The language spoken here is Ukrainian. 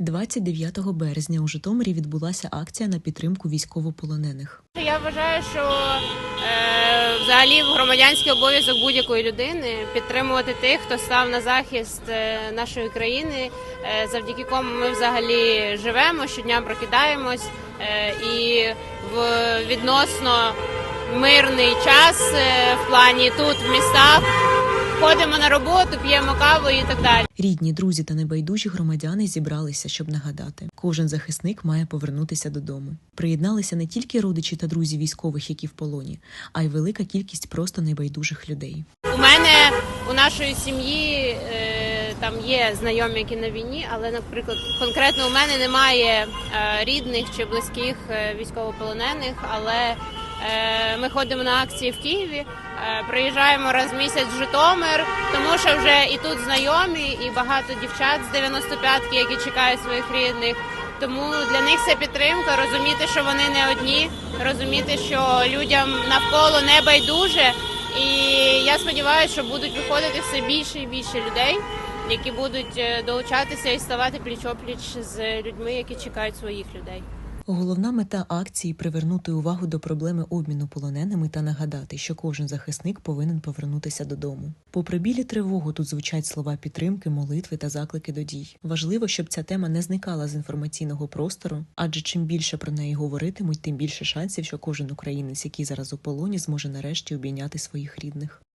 29 березня у Житомирі відбулася акція на підтримку військовополонених. Я вважаю, що е, взагалі громадянський обов'язок будь-якої людини підтримувати тих, хто став на захист е, нашої країни, е, завдяки кому ми взагалі живемо, щодня прокидаємось е, і в відносно мирний час е, в плані тут в містах ходимо на роботу, п'ємо каву і так далі. Рідні, друзі та небайдужі громадяни зібралися, щоб нагадати, кожен захисник має повернутися додому. Приєдналися не тільки родичі та друзі військових, які в полоні, а й велика кількість просто небайдужих людей. У мене у нашої сім'ї е, там є знайомі, які на війні, але, наприклад, конкретно у мене немає е, рідних чи близьких е, військовополонених. Але ми ходимо на акції в Києві, е, приїжджаємо раз в місяць в Житомир, тому що вже і тут знайомі, і багато дівчат з 95-ки, які чекають своїх рідних. Тому для них це підтримка, розуміти, що вони не одні, розуміти, що людям навколо не байдуже. І я сподіваюся, що будуть виходити все більше і більше людей, які будуть е, долучатися і ставати пліч-опліч з людьми, які чекають своїх людей. Головна мета акції привернути увагу до проблеми обміну полоненими та нагадати, що кожен захисник повинен повернутися додому. Попри білі тривогу, тут звучать слова підтримки, молитви та заклики до дій. Важливо, щоб ця тема не зникала з інформаційного простору, адже чим більше про неї говоритимуть, тим більше шансів, що кожен українець, який зараз у полоні, зможе нарешті обійняти своїх рідних.